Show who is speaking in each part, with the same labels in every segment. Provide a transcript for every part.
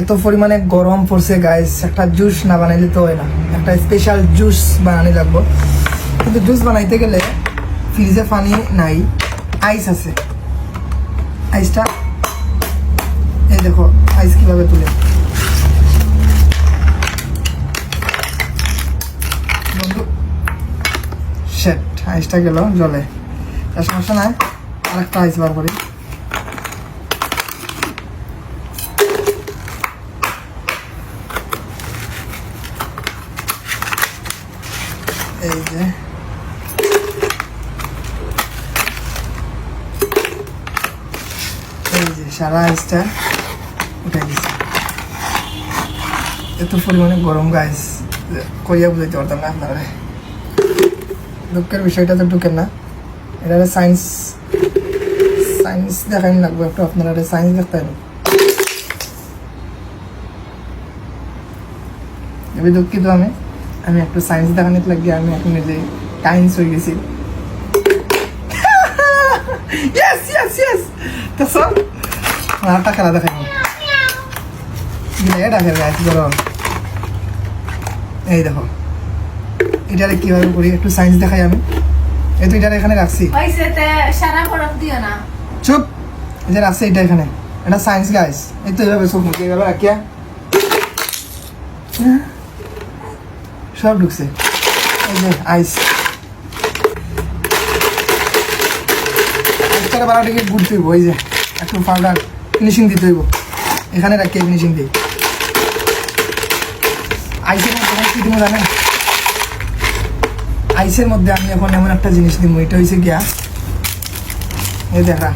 Speaker 1: এত পরিমাণে গরম পড়ছে গাইস একটা জুস না বানাইলে তো হয় না। একটা স্পেশাল জুস বানানি লাগবো। কিন্তু জুস বানাইতে গেলে ফ্রিজে পানি নাই আইস আছে। আইসটা এই দেখো আইস কীভাবে তুলে? বন্ধু শেট আইসটা গেল জলে। সমস্যা নাই আরেকটা আইস বার করি। এই যে এই যে সারা আইসটা উঠে গেছে এত পরিমাণে গরম গাইস দুঃখের বিষয়টা তো এটা সায়েন্স সায়েন্স দেখাই লাগবে একটু আপনারা সায়েন্স দেখতে হবে এবার দুঃখিত আমি আমি একটু সায়েন্স দেখানিতে লাগি আমি এখন নিজে টাইন্স হয়ে গেছি। ইয়েস ইয়েস ইয়েস দেখছ আরেকটা খেলা দেখাই এটা খেলা গাছ ধরো এই দেখো এটারে কীভাবে করি একটু সায়েন্স দেখাই আমি। এই তো এটারে এখানে রাখছি।
Speaker 2: হয়েছে তে সারা বরফ দিও না।
Speaker 1: চুপ! যে রাখছে এটা এখানে। এটা সায়েন্স গাইস এই তো এইভাবে চোখ মুখে এইভাবে রাখিয়া। সব ঢুকছে। এই যে আইস পাউডার ফিনিশিং দিতে হইব। এখানে রাখিয়ে ফিনিশিং দিই। আইসের মধ্যে কি আমি এখন এমন একটা জিনিস দিব, এটা হয়েছে গিয়া, এই দেখা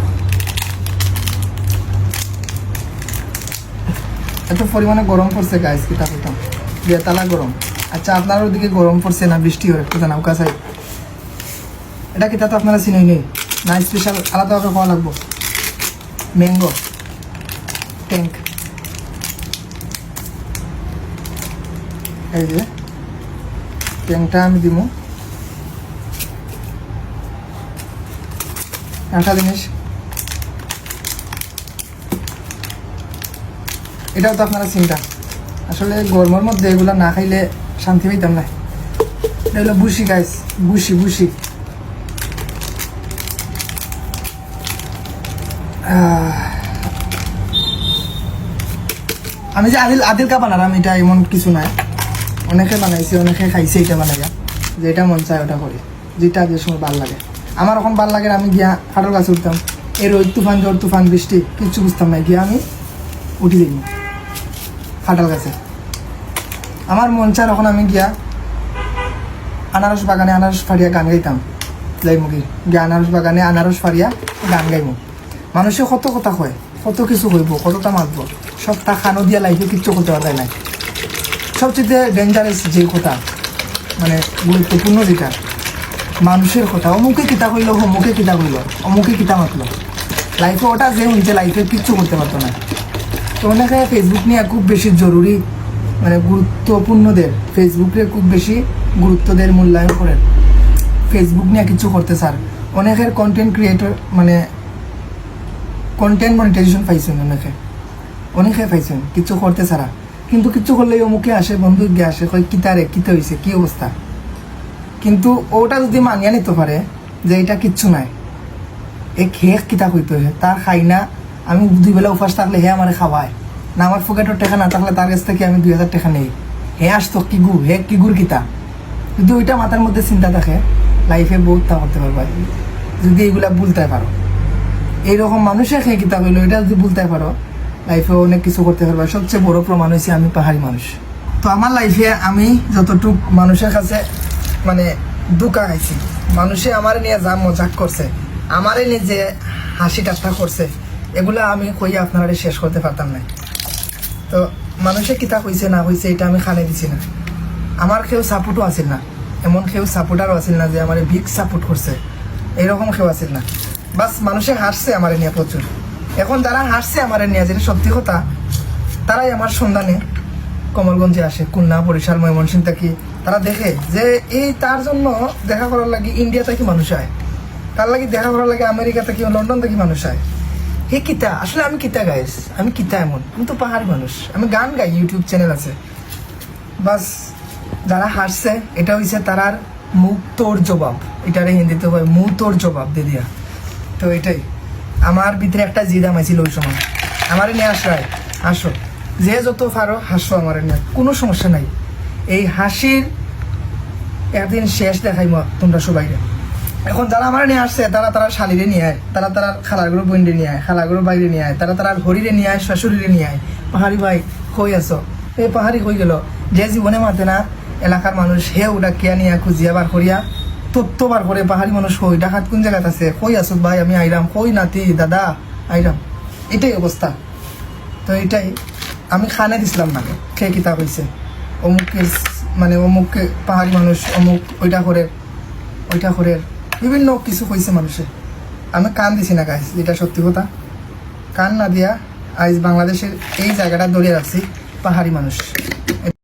Speaker 1: এত পরিমাণে গরম পড়ছে কিতা কইতাম বেতালা গরম। আচ্ছা আপনার ওদিকে গরম পড়ছে না, বৃষ্টি হয়, একটু জানাও কাছাই এটা কিতা তো আপনারা চিনই নেই? না স্পেশাল আলাদাভাবে খাওয়া লাগবো। ম্যাঙ্গো ট্যাঙ্ক এই যে ট্যাঙ্কটা আমি দিব একটা জিনিস। এটাও তো আপনারা চিন্তা। আসলে গরমের মধ্যে এগুলো না খাইলে শান্তি পাইতাম না। এটা হলো বুসি গাইস বুসি বুসি আমি যে আদিল আদিল কা বানালাম, এটা এমন কিছু নাই। অনেকে বানাইছে, অনেকে খাইছে, এটা বানাইয়া। যে এটা মন চায় ওটা করি। যেটা যে সময় ভালো লাগে। আমার এখন ভালো লাগে আমি গিয়া হাটের কাছে উঠতাম। এই রোদ, তুফান, ঝড়, তুফান, বৃষ্টি, কিচ্ছু বুঝতাম না, গিয়া আমি উঠি দিই খাটাল গাছে আমার মন চায় এখন আমি গিয়া আনারস বাগানে আনারস ফাড়িয়া গান গাইতাম। যাইমুখি গিয়া আনারস বাগানে আনারস ফাড়িয়া গান গাইমু। মানুষে কত কথা কয়, কত কিছু হইব কতটা মাতব। সবটা খানো দিয়া লাইফে কিচ্ছু করতে পারে নাই। সবচেয়ে ডেঞ্জারাস যে কথা মানে গুরুত্বপূর্ণ যেটা মানুষের কথা, অমুকে কিতা কইল, অমুকে কিতা কইল, অমুকে কিতা মাতলো। লাইফে ওটা যে হইতে লাইফে কিচ্ছু করতে পারতো না তো অনেকে ফেসবুক নিয়ে খুব বেশি জরুরি মানে গুরুত্বপূর্ণদের ফেসবুকে খুব বেশি গুরুত্বদের মূল্যায়ন করেন। ফেসবুক নিয়ে কিছু করতে স্যার। অনেকের কন্টেন্ট ক্রিয়েটর মানে কন্টেন্ট মনিটাইজেশন পাইছেন অনেকে। অনেকে পাইছেন, কিছু করতে ছাড়া। কিন্তু কিছু করলেই অমুকে আসে বন্ধু গিয়ে আসে, কয় কিতারে কিতা হয়েছে কি অবস্থা? কিন্তু ওটা যদি মানিয়ে নিতে পারে যে এটা কিচ্ছু নাই। এ খেয়ে কিতা কইতে তার খাই না, আমি দুই বেলা উপাস থাকলে হে আমার খাওয়ায়। না, আমার পকেটের টাকা না থাকলে তার কাছ থেকে আমি দুই হাজার টাকা নেই। হে আসতো কি গু, হে কি গুর কিতা? যদি ওইটা মাথার মধ্যে চিন্তা থাকে লাইফে বহুত তা করতে পারবা। যদি এগুলা বলতে পারো। এইরকম মানুষের খেয়ে কিতা কইলো এটা যদি বলতে পারো লাইফে অনেক কিছু করতে পারবা। সবচেয়ে বড় প্রমাণ হয়েছে আমি পাহাড়ি মানুষ। তো আমার লাইফে আমি যতটুক মানুষের কাছে মানে দুকা খাইছি, মানুষে আমার নিয়ে যা মজাক করছে, আমারে নিয়ে যে হাসি ঠাট্টা করছে, এগুলো আমি কইয়া আপনারা শেষ করতে পারতাম না। তো মানুষে কিতা কইছে, না কইছে, এটা আমি খানে দিছি না। আমার কেউ সাপোর্টও আছিল না। এমন কেউ সাপোর্টারও আছিল না যে আমার বিগ সাপোর্ট করছে। এরকম কেউ আছিল না। বাস মানুষে হাসছে আমার নিয়ে প্রচুর। এখন যারা হাসছে আমার নিয়ে, যেটা সত্যি কথা, তারাই আমার সন্ধানে কমলগঞ্জে আসে, খুলনা, বরিশাল ময়মনসিং থাকি। তারা দেখে যে এই তার জন্য দেখা করার লাগে ইন্ডিয়া থেকে মানুষ আয়। তার লাগে দেখা করার লাগে আমেরিকা থেকে, লন্ডন থেকে মানুষ আয়। হে কিতা? আসলে আমি কিতা গাইস আমি কিতা এমন? আমি তো পাহাড়ি মানুষ। আমি গান গাই ইউটিউব চ্যানেল আছে। বাস, যারা হাসছে এটা হইছে তারার মুখ তোর জবাব। এটারে হিন্দিতে হয় মুখ তোর জবাব দে দিয়া তো এটাই। আমার ভিতরে একটা জিদ আমাইছিল ওই সময়। আমার নিয়ে আশ্রয় হাসো যে যত পারো, হাসো আমার নিয়ে। কোনো সমস্যা নাই। এই হাসির একদিন শেষ দেখাই তোমরা সবাই এখন যারা আমার নিয়ে আসছে, তারা তারা শালিরে নিয়ে আয়, তারা তারা খালাগুলো বইন্ডে নিয়ে আয় খালাগুলো বাইরে নিয়ে আয়, তারা তারা হরিরে নিয়ে আয় শাশুড়িরে নিয়ে আয়। পাহাড়ি ভাই, কই আছো? এই পাহাড়ি হয়ে গেল? যে জীবনে মাতে না, এলাকার মানুষ হে ওটা কিয়া নিয়ে খুঁজিয়া বার করিয়া তত্ত্ব বার করে পাহাড়ি মানুষ কই, ডাকাত কোন জায়গাত আছে? কই আছো ভাই, আমি আইরাম, কই নাতি, দাদা? আইরাম। এটাই অবস্থা। তো এটাই। আমি খানে দিছিলাম না খেয়ে কিতাব হয়েছে অমুক মানে অমুক পাহাড়ি মানুষ অমুক ওইটা করে ওইটা করে বিভিন্ন কিছু কইছে মানুষে। আমি কান দিছি না গাইস যেটা সত্যি কথা। কান না দিয়া আজ বাংলাদেশের এই জায়গাটা ধরে রাখছি পাহাড়ি মানুষ।